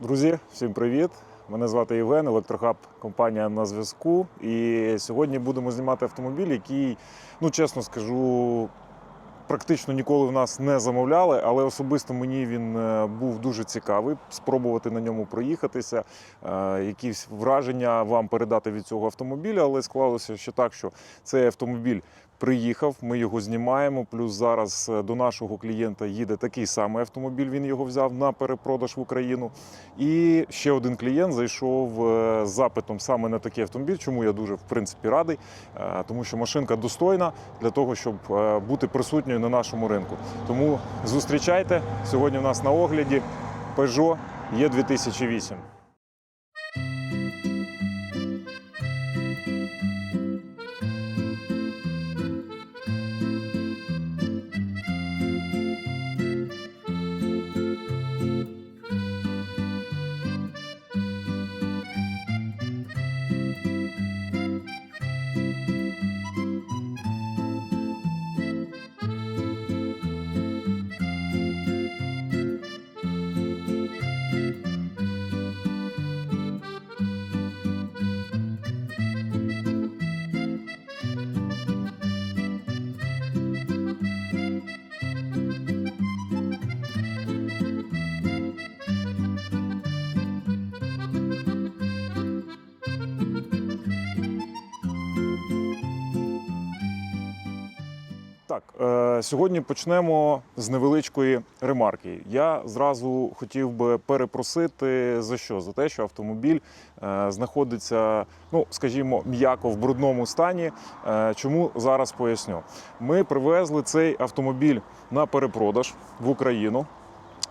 Друзі, всім привіт! Мене звати Євген, електрохаб компанія на зв'язку. І сьогодні будемо знімати автомобіль, який, ну чесно скажу, практично ніколи в нас не замовляли, але особисто мені він е, був дуже цікавий. Спробувати на ньому проїхатися, е, якісь враження вам передати від цього автомобіля. Але склалося ще так, що цей автомобіль Приїхав, ми його знімаємо. Плюс зараз е, до нашого клієнта їде такий самий автомобіль. Він його взяв на перепродаж в Україну. І ще один клієнт зайшов е, з запитом саме на такий автомобіль, чому я дуже в принципі радий, е, тому що машинка достойна для того, щоб бути присутньою на нашому ринку. Тому зустрічайте сьогодні. У нас на огляді Peugeot E2008. Сьогодні почнемо з невеличкої ремарки. Я зразу хотів би перепросити за що? За те, що автомобіль е, знаходиться, ну скажімо, м'яко в брудному стані. Е, чому зараз поясню? Ми привезли цей автомобіль на перепродаж в Україну.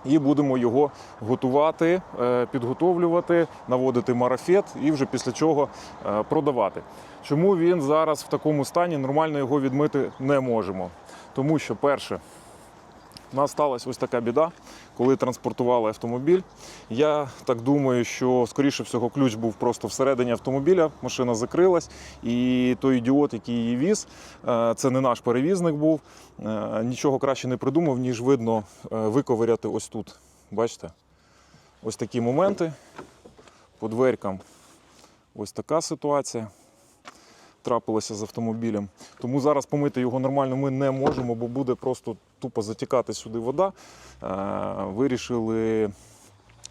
І будемо його готувати, е, підготовлювати, наводити марафет і вже після чого продавати. Чому він зараз в такому стані нормально його відмити не можемо? Тому що, перше, у нас сталася ось така біда, коли транспортували автомобіль. Я так думаю, що скоріше всього ключ був просто всередині автомобіля, машина закрилась, і той ідіот, який її віз, е, це не наш перевізник був. е, Нічого краще не придумав, ніж видно е, виковиряти ось тут. Бачите? Ось такі моменти. По дверкам ось така ситуація трапилася з автомобілем. Тому зараз помити його нормально ми не можемо, бо буде просто тупо затікати сюди вода. Е, Вирішили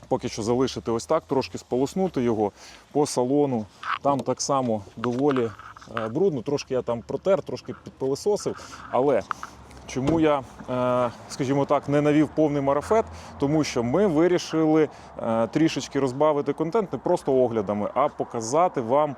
поки що залишити ось так, трошки сполоснути його по салону. Там так само доволі е, брудно. Трошки я там протер, трошки підпилисосив. Але Чому я, е, скажімо так, не навів повний марафет? Тому що ми вирішили е, трішечки розбавити контент не просто оглядами, а показати вам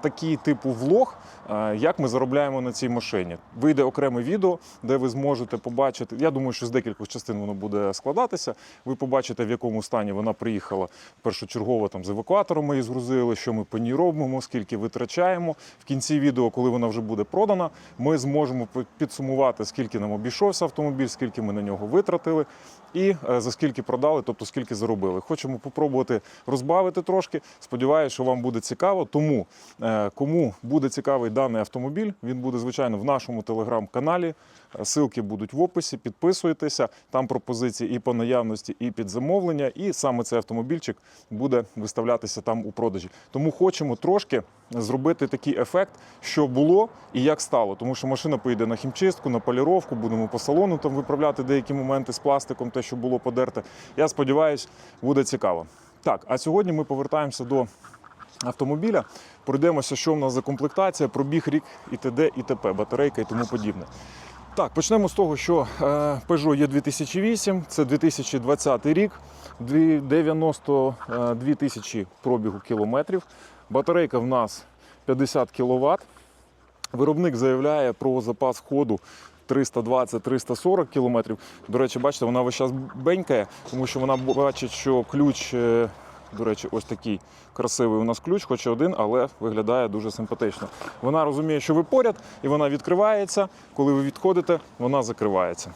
такий типу влог, е, як ми заробляємо на цій машині. Вийде окреме відео, де ви зможете побачити. Я думаю, що з декількох частин воно буде складатися. Ви побачите, в якому стані вона приїхала першочергово там з евакуатором. Ми її згрузили, що ми по ній робимо, скільки витрачаємо. В кінці відео, коли вона вже буде продана, ми зможемо підсумувати, скільки нам обійшовся автомобіль, скільки ми на нього витратили, і е, за скільки продали, тобто скільки заробили. Хочемо попробувати розбавити трошки. Сподіваюся, що вам буде цікаво. Тому е, кому буде цікавий даний автомобіль, він буде звичайно в нашому телеграм-каналі. Е, Силки будуть в описі. Підписуйтеся. Там пропозиції і по наявності, і під замовлення. І саме цей автомобільчик буде виставлятися там у продажі. Тому хочемо трошки зробити такий ефект, що було і як стало. Тому що машина поїде на хімчистку, на поліровку, будемо по салону там виправляти деякі моменти з пластиком, те, що було подерте. Я сподіваюся, буде цікаво. Так, а сьогодні ми повертаємося до автомобіля. Пройдемося, що в нас за комплектація, пробіг рік і т.д. і т.п., батарейка і тому подібне. Так, почнемо з того, що е, Peugeot є 2008, це 2020 рік, 92 тисячі пробігу кілометрів. Батарейка в нас 50 кВт. Виробник заявляє про запас ходу 320-340 км. До речі, бачите, вона весь час бенькає, тому що вона бачить, що ключ, е, до речі, ось такий красивий у нас ключ, хоч один, але виглядає дуже симпатично. Вона розуміє, що ви поряд, і вона відкривається. Коли ви відходите, вона закривається.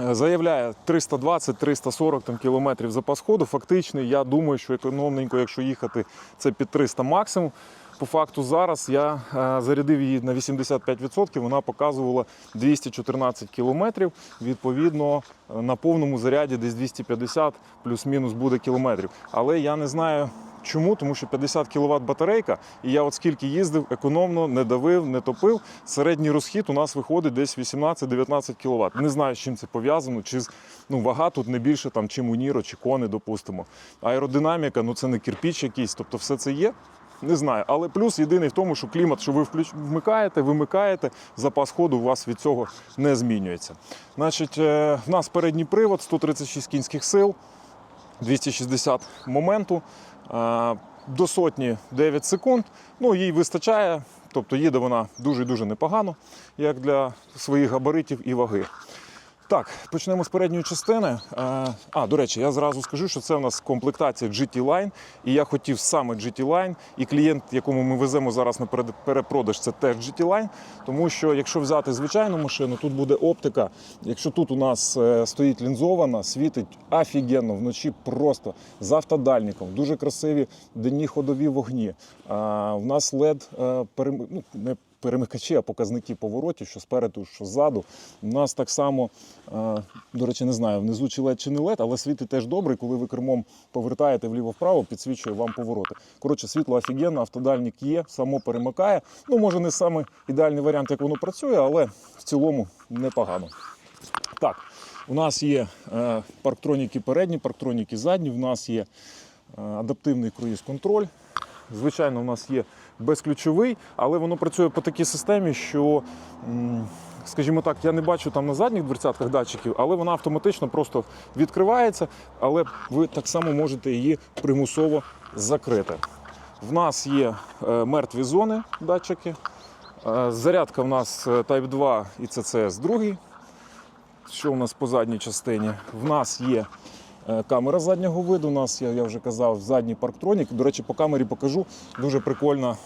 Е, Заявляє 320-340 кілометрів запас ходу. Фактичний, я думаю, що економненько, якщо їхати, це під 300 максимум. по факту зараз я е, зарядив її на 85%, вона показувала 214 кілометрів. Відповідно, е, на повному заряді десь 250 плюс-мінус буде кілометрів. Але я не знаю. Чому? Тому що 50 кВт батарейка, і я от скільки їздив, економно, не давив, не топив. Середній розхід у нас виходить десь 18-19 кВт. Не знаю, з чим це пов'язано, чи з- ну, вага тут не більше, там, чим у Ніро, чи кони, допустимо. Аеродинаміка, ну це не кирпіч якийсь, тобто все це є. Не знаю, але плюс єдиний в тому, що клімат, що ви включ... вмикаєте, вимикаєте, запас ходу у вас від цього не змінюється. Значить, е, в нас передній привод, 136 кінських сил, 260 моменту. Е, До сотні 9 секунд. Ну, їй вистачає, тобто їде вона дуже-дуже непогано, як для своїх габаритів і ваги. Так, почнемо з передньої частини. Е, А, до речі, я зразу скажу, що це у нас комплектація GT Line, і я хотів саме GT Line, і клієнт, якому ми веземо зараз на перепродаж, це теж GT Line, тому що якщо взяти звичайну машину, тут буде оптика. Якщо тут у нас е, стоїть лінзована, світить офігенно вночі просто з автодальником, дуже красиві денні ходові вогні. А, в нас LED е, ну, не перемикачі, а показники поворотів, що спереду, що ззаду. У нас так само, е, до речі, не знаю, внизу чи LED, чи не LED, але світить теж добре, коли ви кермом повертаєте вліво-вправо, підсвічує вам повороти. Коротше, світло офігенно, автодальник є, само перемикає. Ну, може, не саме ідеальний варіант, як воно працює, але в цілому непогано. Так, у нас є е, парктроніки передні, парктроніки задні, в нас є е, адаптивний круїз-контроль. Звичайно, у нас є безключовий, але воно працює по такій системі, що, скажімо так, я не бачу там на задніх дверцятках датчиків, але вона автоматично просто відкривається, але ви так само можете її примусово закрити. В нас є е, мертві зони датчики. Е, Зарядка в нас е, Type 2 і CCS 2. Що у нас по задній частині? В нас є камера заднього виду. У нас, я, вже казав, задній парктронік. До речі, по камері покажу. Дуже прикольна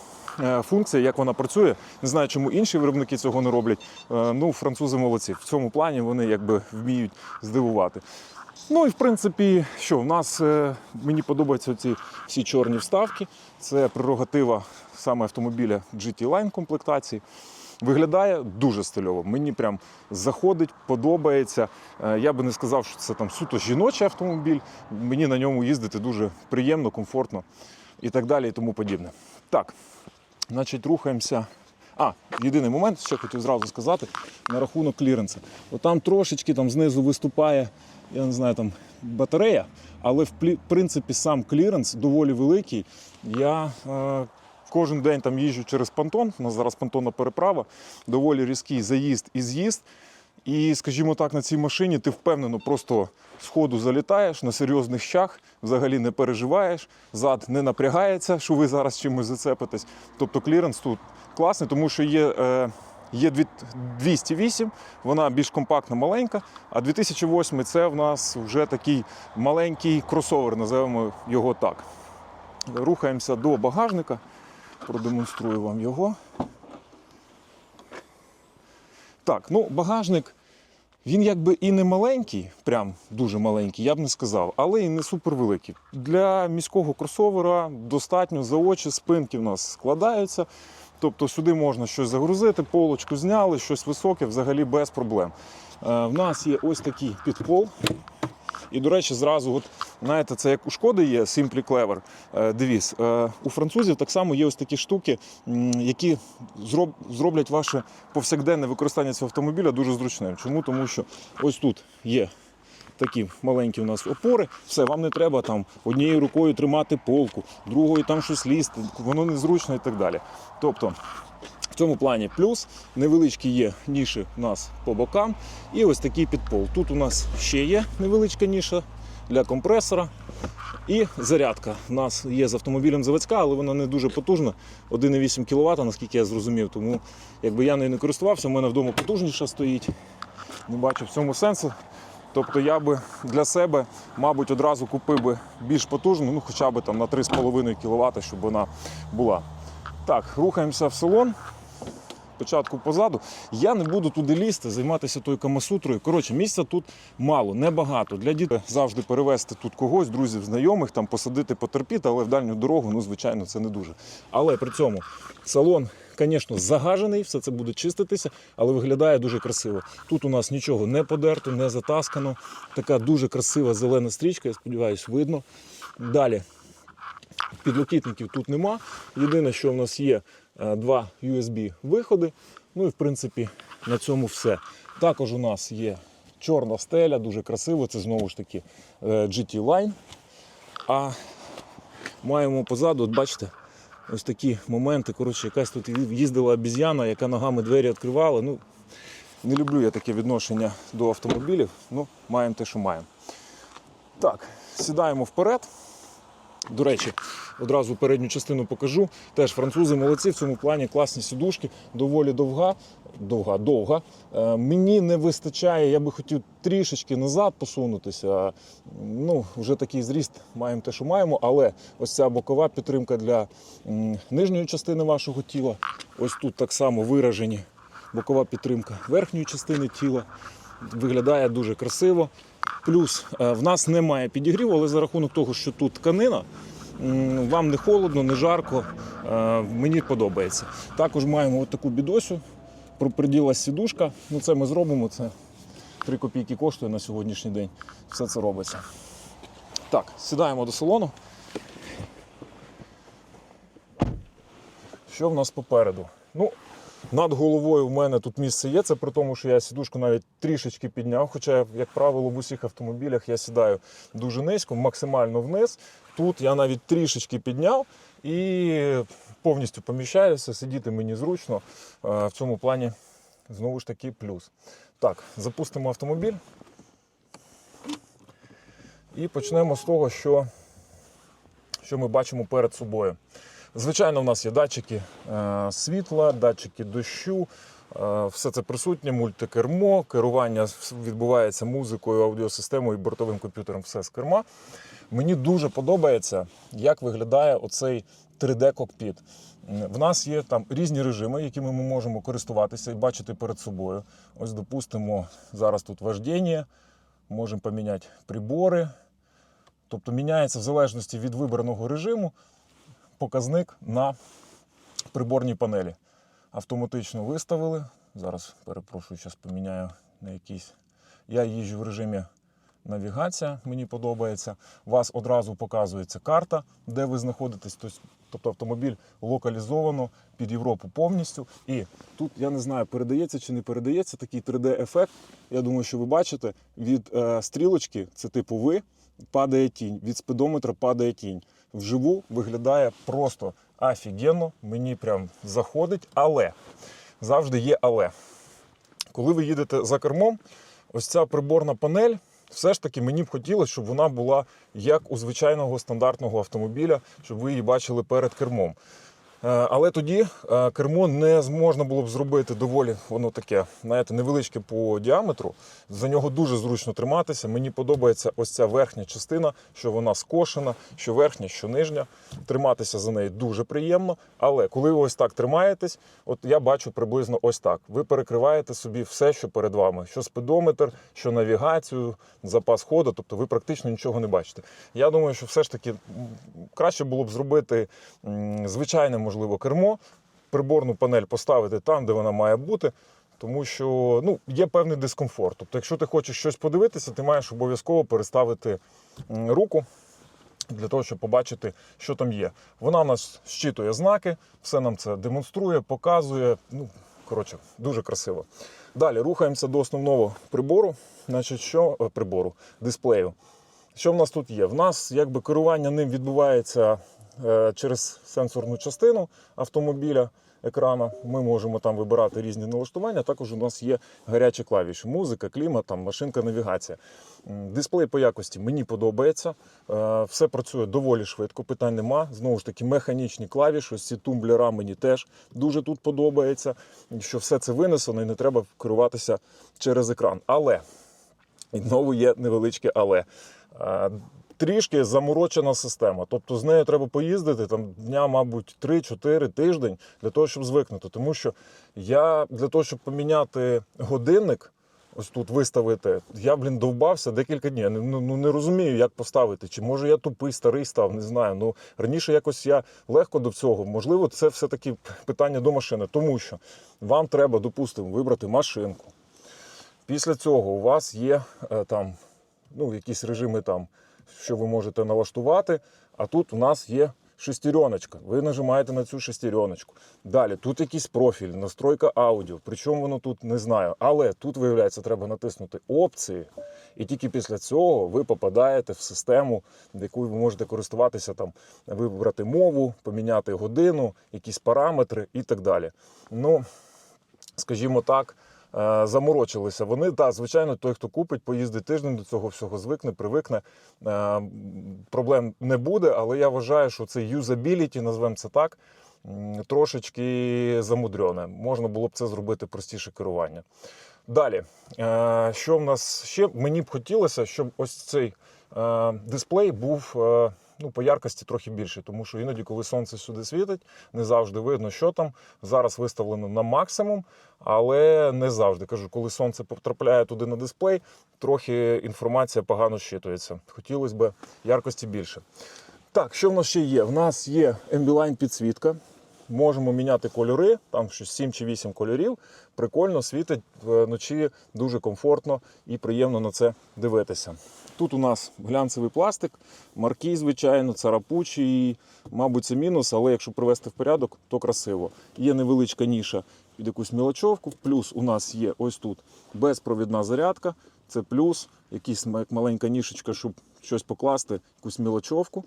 е, функція, як вона працює. Не знаю, чому інші виробники цього не роблять. Е, Ну, французи молодці. В цьому плані вони якби вміють здивувати. Ну і в принципі, що в нас е, мені подобаються ці всі чорні вставки. Це прерогатива саме автомобіля GT Line комплектації. Виглядає дуже стильово. Мені прям заходить, подобається. Е, Я би не сказав, що це там суто жіночий автомобіль. Мені на ньому їздити дуже приємно, комфортно і так далі, і тому подібне. Так, значить, рухаємося. А, єдиний момент, ще хотів зразу сказати, на рахунок кліренса. От там трошечки там знизу виступає, я не знаю, там батарея, але в принципі сам кліренс доволі великий. Я е, кожен день там їжджу через понтон, у нас зараз понтонна переправа, доволі різкий заїзд і з'їзд. І, скажімо так, на цій машині ти впевнено просто з ходу залітаєш на серйозних щах, взагалі не переживаєш, зад не напрягається, що ви зараз чимось зацепитесь. Тобто кліренс тут класний, тому що є, е, є 208, вона більш компактна, маленька, а 2008 це в нас вже такий маленький кросовер, називаємо його так. Рухаємося до багажника, продемонструю вам його. Так, ну багажник, він якби і не маленький, прям дуже маленький, я б не сказав, але і не супервеликий. Для міського кросовера достатньо за очі, спинки в нас складаються. Тобто сюди можна щось загрузити, полочку зняли, щось високе, взагалі без проблем. Е, В нас є ось такий підпол. І, до речі, зразу, от, знаєте, це як у шкоди є Simply Clever е, девіз. Е, У французів так само є ось такі штуки, які зроблять ваше повсякденне використання цього автомобіля дуже зручним. Чому? Тому що ось тут є такі маленькі у нас опори. Все, вам не треба там однією рукою тримати полку, другою там щось лізти, воно незручно і так далі. Тобто. В цьому плані плюс невеличкі є ніші у нас по бокам і ось такий підпол. Тут у нас ще є невеличка ніша для компресора. І зарядка у нас є з автомобілем заводська, але вона не дуже потужна. 1,8 кВт, наскільки я зрозумів. Тому якби я нею не користувався, у мене вдома потужніша стоїть. Не бачу в цьому сенсу. Тобто я би для себе, мабуть, одразу купив би більш потужну, ну хоча б там на 3,5 кВт, щоб вона була. Так, рухаємося в салон. Спочатку позаду. Я не буду туди лізти, займатися тою камасутрою. Коротше, місця тут мало, небагато. Для дітей завжди перевезти тут когось, друзів, знайомих, там посадити, потерпіти, але в дальню дорогу, ну, звичайно, це не дуже. Але при цьому салон, звісно, загажений, все це буде чиститися, але виглядає дуже красиво. Тут у нас нічого не подерто, не затаскано. Така дуже красива зелена стрічка, я сподіваюся, видно. Далі підлокітників тут нема. Єдине, що в нас є два USB-виходи. Ну і в принципі на цьому все. Також у нас є чорна стеля, дуже красиво. Це знову ж таки е, GT Line. А маємо позаду, от бачите, ось такі моменти. Коротше, якась тут їздила обіз'яна, яка ногами двері відкривала. Ну, не люблю я таке відношення до автомобілів. Ну, маємо те, що маємо. Так, сідаємо вперед. До речі, одразу передню частину покажу. Теж французи молодці в цьому плані класні сідушки, доволі довга. Довга, довга. Е, мені не вистачає, я би хотів трішечки назад посунутися. Ну, вже такий зріст маємо те, що маємо, але ось ця бокова підтримка для нижньої частини вашого тіла. Ось тут так само виражені бокова підтримка верхньої частини тіла. Виглядає дуже красиво. Плюс е, в нас немає підігріву, але за рахунок того, що тут тканина, вам не холодно, не жарко. е, Мені подобається. Також маємо от таку бідосю. Проприділась сідушка. Ну це ми зробимо. Це 3 копійки коштує на сьогоднішній день. Все це робиться. Так, сідаємо до салону. Що в нас попереду? Ну, над головою в мене тут місце є. Це при тому, що я сідушку навіть трішечки підняв. Хоча, як правило, в усіх автомобілях я сідаю дуже низько, максимально вниз. Тут я навіть трішечки підняв і повністю поміщаюся. Сидіти мені зручно. Е, В цьому плані знову ж таки плюс. Так, запустимо автомобіль. І почнемо з того, що, що ми бачимо перед собою. Звичайно, в нас є датчики е, світла, датчики дощу. е, Все це присутнє, мультикермо, керування відбувається музикою, аудіосистемою і бортовим комп'ютером, все з керма. Мені дуже подобається, як виглядає оцей 3D-кокпіт. В нас є там різні режими, якими ми можемо користуватися і бачити перед собою. Ось, допустимо, зараз тут вождіння, можемо поміняти прибори. Тобто міняється в залежності від вибраного режиму показник на приборній панелі. Автоматично виставили. Зараз перепрошую, зараз поміняю на якийсь. Я їжджу в режимі навігація, мені подобається. Вас одразу показується карта, де ви знаходитесь. Тобто- автомобіль локалізовано під Європу повністю. І тут я не знаю, передається чи не передається такий 3D-ефект. Я думаю, що ви бачите, від е, стрілочки, це типу ви, падає тінь, від спидометра падає тінь. Вживу виглядає просто офігенно, мені прям заходить, але завжди є але. Коли ви їдете за кермом, ось ця приборна панель, все ж таки мені б хотілося, щоб вона була як у звичайного стандартного автомобіля, щоб ви її бачили перед кермом. Е, Але тоді е, кермо не можна було б зробити доволі воно таке, знаєте, невеличке по діаметру. За нього дуже зручно триматися. Мені подобається ось ця верхня частина, що вона скошена, що верхня, що нижня. Триматися за неї дуже приємно. Але коли ви ось так тримаєтесь, от я бачу приблизно ось так. Ви перекриваєте собі все, що перед вами: що спидометр, що навігацію, запас ходу, тобто ви практично нічого не бачите. Я думаю, що все ж таки краще було б зробити м, звичайне, можливо, кермо, приборну панель поставити там, де вона має бути. Тому що ну, є певний дискомфорт. Тобто, якщо ти хочеш щось подивитися, ти маєш обов'язково переставити руку для того, щоб побачити, що там є. Вона у нас щитує знаки, все нам це демонструє, показує. Ну, коротше, дуже красиво. Далі рухаємося до основного прибору, значить, що е, прибору, дисплею. Що в нас тут є? В нас якби керування ним відбувається через сенсорну частину автомобіля екрана. Ми можемо там вибирати різні налаштування. Також у нас є гарячі клавіші: музика, клімат, там, машинка, навігація. Дисплей по якості мені подобається. Е, Все працює доволі швидко, питань нема. Знову ж таки, механічні клавіші, ось ці тумблера мені теж дуже тут подобається. Що все це винесено і не треба керуватися через екран. Але знову є невеличке але. Трішки заморочена система. Тобто з нею треба поїздити там дня, мабуть, 3-4 тиждень для того, щоб звикнути. Тому що я для того, щоб поміняти годинник. Ось тут виставити. Я, блін, довбався декілька днів. Ну, ну не розумію, як поставити. Чи може я тупий, старий став, не знаю. Ну раніше якось я легко до цього. Можливо, це все-таки питання до машини, тому що вам треба, допустимо, вибрати машинку. Після цього у вас є е, там ну, якісь режими, там, що ви можете налаштувати. А тут у нас є шестереночка. Ви нажимаєте на цю шестереночку. Далі тут якийсь профіль, настройка аудіо. Причому воно тут не знаю. Але тут, виявляється, треба натиснути опції. І тільки після цього ви попадаєте в систему, якою ви можете користуватися, там, вибрати мову, поміняти годину, якісь параметри і так далі. Ну, скажімо так, заморочилися. Вони, так, звичайно, той, хто купить, поїздить тиждень, до цього всього звикне, привикне. Е, Проблем не буде, але я вважаю, що це юзабіліті, назвемо це так, трошечки замудрене. Можна було б це зробити простіше керування. Далі, е, що в нас ще? Мені б хотілося, щоб ось цей е, дисплей був е, ну, по яркості трохи більший, тому що іноді, коли сонце сюди світить, не завжди видно, що там. Зараз виставлено на максимум, але не завжди. Кажу, коли сонце потрапляє туди на дисплей, трохи інформація погано щитується. Хотілося б яркості більше. Так, що в нас ще є? В нас є Ambilight підсвітка. Можемо міняти кольори, там щось 7 чи 8 кольорів. Прикольно світить вночі, дуже комфортно і приємно на це дивитися. Тут у нас глянцевий пластик, маркий, звичайно, царапучий. Мабуть, це мінус, але якщо привести в порядок, то красиво. Є невеличка ніша під якусь мілочовку. Плюс у нас є ось тут безпровідна зарядка. Це плюс, ма- маленька нішечка, щоб щось покласти, якусь мілочовку.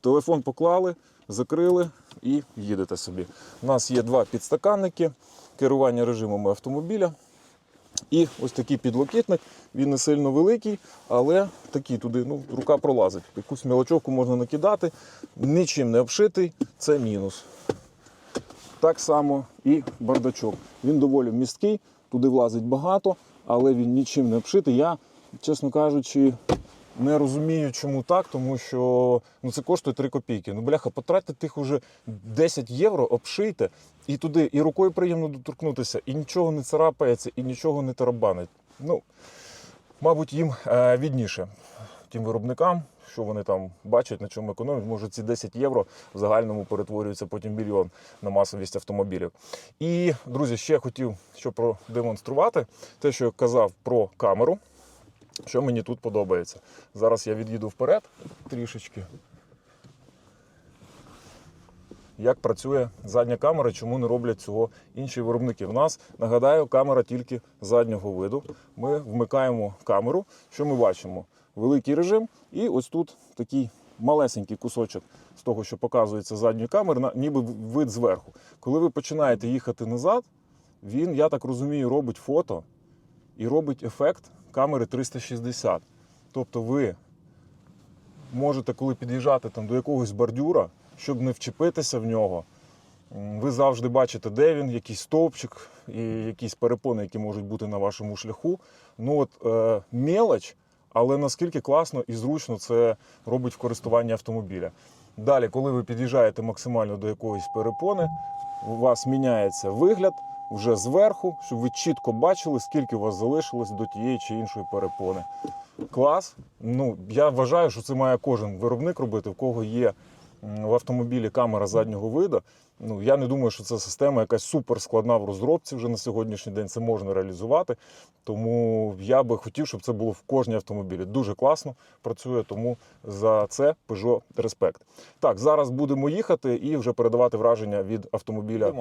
Телефон поклали, закрили і їдете собі. У нас є два підстаканники, керування режимами автомобіля. І ось такий підлокітник. Він не сильно великий, але такий туди ну, рука пролазить. Якусь мілочовку можна накидати, нічим не обшитий, це мінус. Так само і бардачок. Він доволі місткий, туди влазить багато, але він нічим не обшитий. Я, чесно кажучи, не розумію, чому так, тому що ну, це коштує 3 копійки. Ну, бляха, потратьте тих уже 10 євро, обшийте, і туди і рукою приємно доторкнутися, і нічого не царапається, і нічого не тарабанить. Ну, мабуть, їм е, відніше, тим виробникам, що вони там бачать, на чому економлять. Може, ці 10 євро в загальному перетворюються потім мільйон на масовість автомобілів. І, друзі, ще хотів що продемонструвати те, що я казав про камеру. Що мені тут подобається. Зараз я від'їду вперед трішечки. Як працює задня камера, чому не роблять цього інші виробники? В нас, нагадаю, камера тільки заднього виду. Ми вмикаємо камеру. Що ми бачимо? Великий режим, і ось тут такий малесенький кусочок з того, що показується задньої камери, ніби вид зверху. Коли ви починаєте їхати назад, він, я так розумію, робить фото і робить ефект камери 360. Тобто ви можете, коли під'їжджати там до якогось бордюра, щоб не вчепитися в нього, ви завжди бачите, де він, якийсь стовпчик і якісь перепони, які можуть бути на вашому шляху. Ну от е, мелоч, але наскільки класно і зручно це робить в користуванні автомобіля. Далі, коли ви під'їжджаєте максимально до якоїсь перепони, у вас міняється вигляд вже зверху, щоб ви чітко бачили, скільки у вас залишилось до тієї чи іншої перепони. Клас. Ну, я вважаю, що це має кожен виробник робити, в кого є в автомобілі камера заднього виду. Ну, я не думаю, що це система якась супер складна в розробці вже на сьогоднішній день. Це можна реалізувати. Тому я би хотів, щоб це було в кожній автомобілі. Дуже класно працює, тому за це Peugeot респект. Так, зараз будемо їхати і вже передавати враження від автомобіля.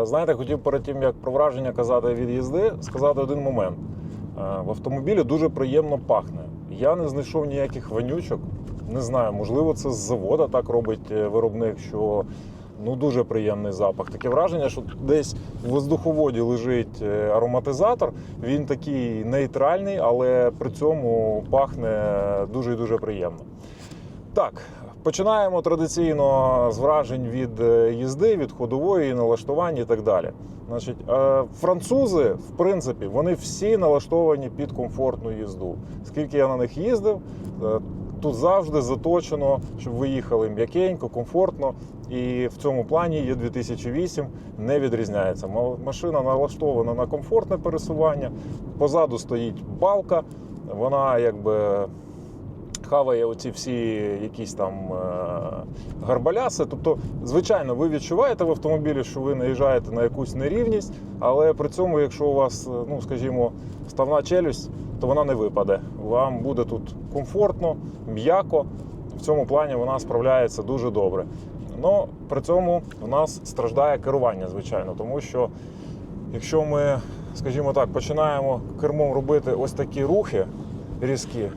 Е, Знаєте, хотів перед тим, як про враження казати від їзди, сказати один момент. Е, В автомобілі дуже приємно пахне. Я не знайшов ніяких вонючок. Не знаю, можливо, це з завода так робить е, виробник, що ну дуже приємний запах. Таке враження, що десь в воздуховоді лежить е, ароматизатор. Він такий нейтральний, але при цьому пахне дуже і дуже приємно. Так, починаємо традиційно з вражень від е, їзди, від ходової, налаштування і так далі. Значить, французи, в принципі, вони всі налаштовані під комфортну їзду. Скільки я на них їздив, тут завжди заточено, щоб ви їхали м'якенько, комфортно. І в цьому плані є 2008 не відрізняється. Машина налаштована на комфортне пересування. Позаду стоїть балка, вона якби хаває оці всі якісь там е, гарбаляси. Тобто, звичайно, ви відчуваєте в автомобілі, що ви наїжджаєте на якусь нерівність, але при цьому, якщо у вас, е, ну скажімо, ставна челюсть, то вона не випаде. Вам буде тут комфортно, м'яко. В цьому плані вона справляється дуже добре. Ну при цьому у нас страждає керування, звичайно, тому що якщо ми, скажімо так, починаємо кермом робити ось такі рухи різкі,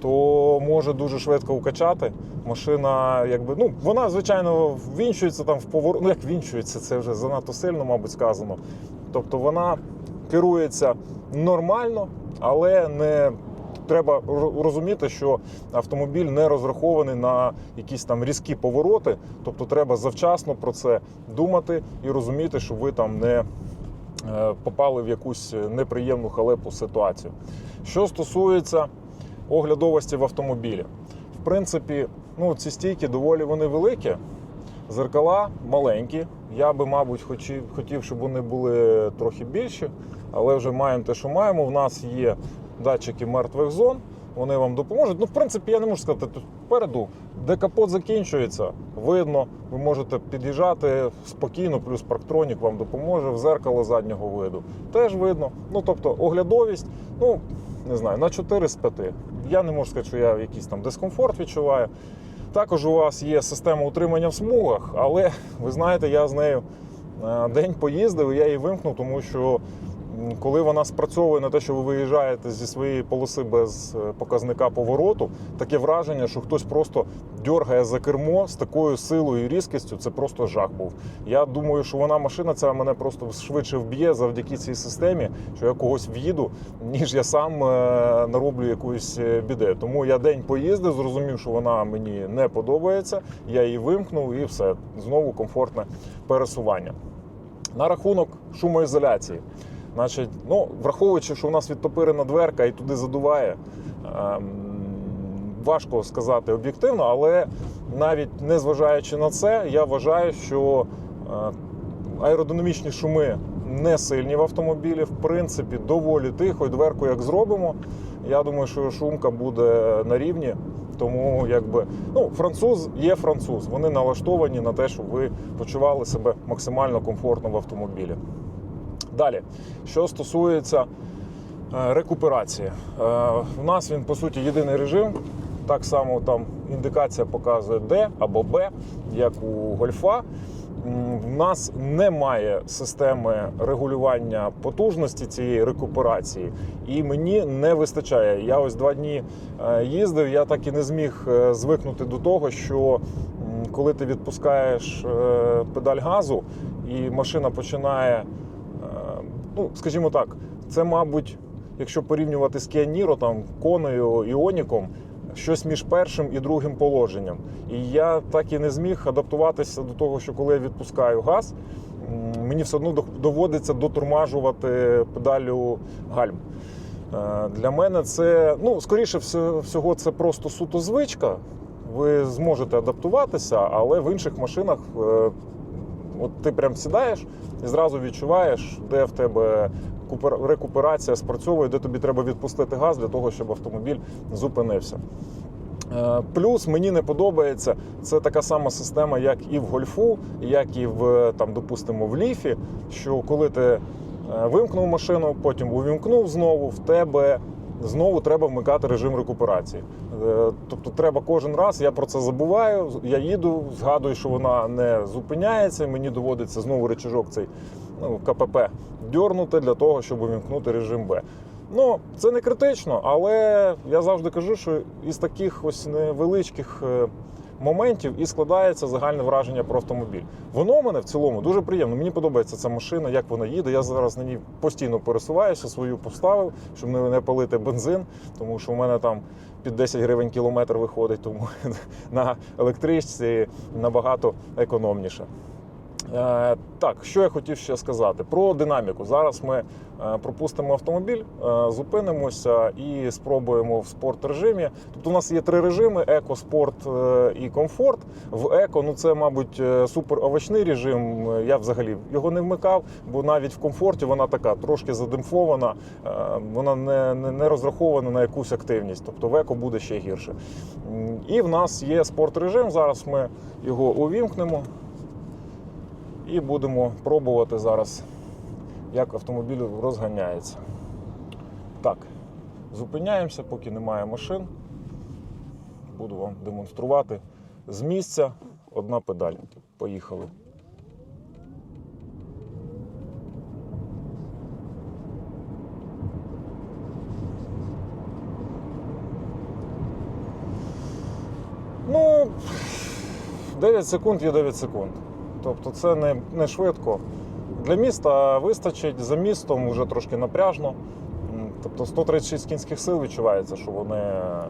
то може дуже швидко укачати. Машина, якби, ну, вона, звичайно, ввінчується там в поворот. Ну, як вінчується, це вже занадто сильно, мабуть, сказано. Тобто вона керується нормально, але не треба розуміти, що автомобіль не розрахований на якісь там різкі повороти. Тобто треба завчасно про це думати і розуміти, що ви там не е, попали в якусь неприємну халепу ситуацію. Що стосується оглядовості в автомобілі, в принципі, ну, ці стійки доволі вони великі, зеркала маленькі. Я би, мабуть, хотів, хотів, щоб вони були трохи більші, але вже маємо те, що маємо. У нас є датчики мертвих зон. Вони вам допоможуть. Ну, в принципі, я не можу сказати тут впереду, де капот закінчується, видно, ви можете під'їжджати спокійно, плюс парктронік вам допоможе в зеркало заднього виду. Теж видно. Ну, тобто, оглядовість, ну, не знаю, на 4 з 5. Я не можу сказати, що я якийсь там дискомфорт відчуваю. Також у вас є система утримання в смугах, але ви знаєте, я з нею е, день поїздив, і я її вимкнув, тому що коли вона спрацьовує на те, що ви виїжджаєте зі своєї полоси без е, показника повороту, таке враження, що хтось просто дьоргає за кермо з такою силою і різкістю, це просто жах був. Я думаю, що вона машина ця мене просто швидше вб'є завдяки цій системі, що я когось в'їду, ніж я сам е, нароблю якоїсь е, біди. Тому я день поїздив, зрозумів, що вона мені не подобається. Я її вимкнув і все знову комфортне пересування. На рахунок шумоізоляції. Значить, ну, враховуючи, що у нас відтопирена дверка і туди задуває, ем, важко сказати об'єктивно, але навіть не зважаючи на це, я вважаю, що е, аеродинамічні шуми не сильні в автомобілі. В принципі, доволі тихо, і дверку як зробимо. Я думаю, що шумка буде на рівні. Тому якби ну француз є француз. Вони налаштовані на те, щоб ви почували себе максимально комфортно в автомобілі. Далі, що стосується е, рекуперації, Е, у нас він по суті єдиний режим. Так само там індикація показує D або B, як у гольфа. В нас немає системи регулювання потужності цієї рекуперації, і мені не вистачає. Я ось два дні е, їздив, я так і не зміг звикнути до того, що коли ти відпускаєш педаль газу і машина починає, ну скажімо так, це, мабуть, якщо порівнювати з Кіаніро, там коною іоніком, щось між першим і другим положенням. І я так і не зміг адаптуватися до того, що коли я відпускаю газ, мені все одно доводиться дотурмажувати педалю гальм. Е, Для мене це, ну, скоріше всього, це просто суто звичка. Ви зможете адаптуватися, але в інших машинах е, от ти прям сідаєш і зразу відчуваєш, де в тебе купер- рекуперація спрацьовує, де тобі треба відпустити газ для того, щоб автомобіль зупинився. Е, Плюс мені не подобається це така сама система, як і в гольфу, як і в там, допустимо, в ліфі. Що коли ти е, вимкнув машину, потім увімкнув знову, в тебе знову треба вмикати режим рекуперації. Е, Тобто, треба кожен раз, я про це забуваю. Я їду, згадую, що вона не зупиняється. і Мені доводиться знову речажок цей ну, КПП дьорнути для того, щоб увімкнути режим Б. Ну, це не критично, але я завжди кажу, що із таких ось невеличких е, моментів і складається загальне враження про автомобіль. Воно у мене в цілому дуже приємно. Мені подобається ця машина, як вона їде. Я зараз на ній постійно пересуваюся, свою поставив, щоб не палити бензин, тому що в мене там під 10 гривень кілометр виходить, тому на електричці набагато економніше. Е, Так, що я хотів ще сказати про динаміку. Зараз ми е, пропустимо автомобіль, е, зупинимося і спробуємо в спорт режимі. Тобто у нас є три режими: еко, спорт і комфорт. В еко, ну це, мабуть, супер овочний режим. Я взагалі його не вмикав, бо навіть в комфорті вона така трошки задимфована, вона не, не, не розрахована на якусь активність. Тобто в еко буде ще гірше. І в нас є спорт режим. Зараз ми його увімкнемо. І будемо пробувати зараз, як автомобіль розганяється. Так, зупиняємося, поки немає машин. Буду вам демонструвати з місця одна педаль. Поїхали. Ну, 9 секунд є 9 секунд. Тобто це не, не швидко. Для міста вистачить за містом вже трошки напряжно. Тобто 136 кінських сил відчувається, що вони е,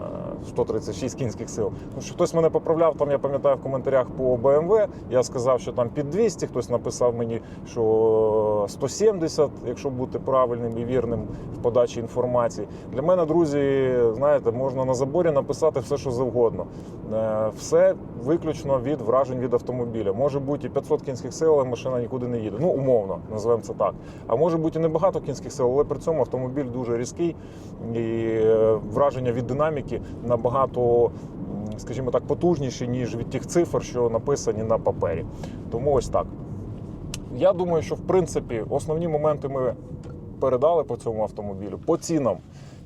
136 кінських сил. Ну, що хтось мене поправляв, там я пам'ятаю в коментарях по BMW. Я сказав, що там під 200, хтось написав мені, що 170, якщо бути правильним і вірним в подачі інформації. Для мене, друзі, знаєте, можна на заборі написати все, що завгодно. Е, Все виключно від вражень від автомобіля. Може бути і 500 кінських сил, але машина нікуди не їде. Ну, умовно, називаємо це так. А може бути і небагато кінських сил, але при цьому автомобіль дуже різкий і е, враження від динаміки набагато, скажімо так, потужніші, ніж від тих цифр, що написані на папері. Тому ось так. Я думаю, що в принципі основні моменти ми передали по цьому автомобілю. По цінам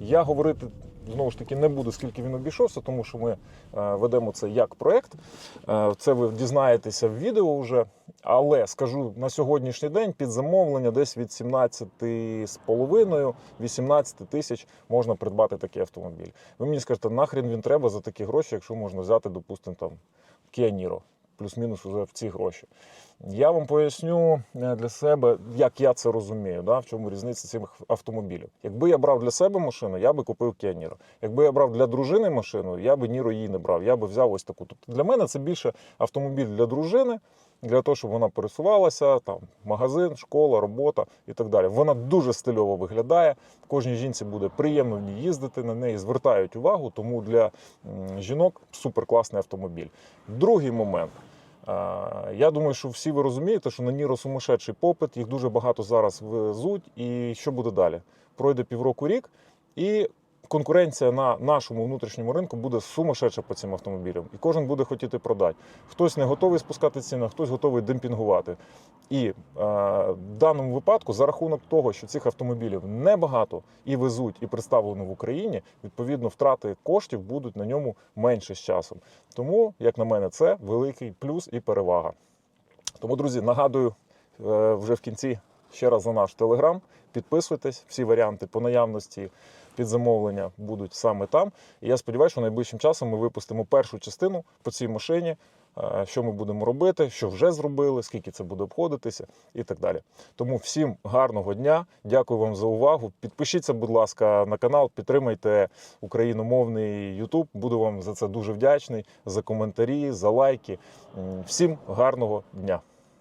я говорити знову ж таки не буду, скільки він обійшовся, тому що ми е, ведемо це як проект. Е, Це ви дізнаєтеся в відео вже. Але скажу на сьогоднішній день під замовлення десь від 17,5-18 тисяч можна придбати такий автомобіль. Ви мені скажете, нахрен він треба за такі гроші, якщо можна взяти, допустимо, там Niro, плюс-мінус уже в ці гроші. Я вам поясню е, для себе, як я це розумію, да, в чому різниця цих автомобілів. Якби я брав для себе машину, я би купив Niro. Якби я брав для дружини машину, я би Niro її не брав. Я би взяв ось таку. Тобто для мене це більше автомобіль для дружини, для того, щоб вона пересувалася, там магазин, школа, робота і так далі. Вона дуже стильово виглядає. Кожній жінці буде приємно їздити, на неї звертають увагу, тому для жінок суперкласний автомобіль. Другий момент. Я думаю, що всі ви розумієте, що на Ніро сумасшедший попит, їх дуже багато зараз везуть. І що буде далі? Пройде півроку рік, і конкуренція на нашому внутрішньому ринку буде сумасшедша по цим автомобілям. І кожен буде хотіти продати. Хтось не готовий спускати ціну, хтось готовий демпінгувати. І е, в даному випадку, за рахунок того, що цих автомобілів небагато і везуть, і представлено в Україні, відповідно, втрати коштів будуть на ньому менше з часом. Тому, як на мене, це великий плюс і перевага. Тому, друзі, нагадую е, вже в кінці ще раз за наш телеграм. Підписуйтесь, всі варіанти по наявності під замовлення будуть саме там. І я сподіваюся, що найближчим часом ми випустимо першу частину по цій машині, е, що ми будемо робити, що вже зробили, скільки це буде обходитися і так далі. Тому всім гарного дня, дякую вам за увагу. Підпишіться, будь ласка, на канал, підтримайте україномовний YouTube. Буду вам за це дуже вдячний, за коментарі, за лайки. Всім гарного дня!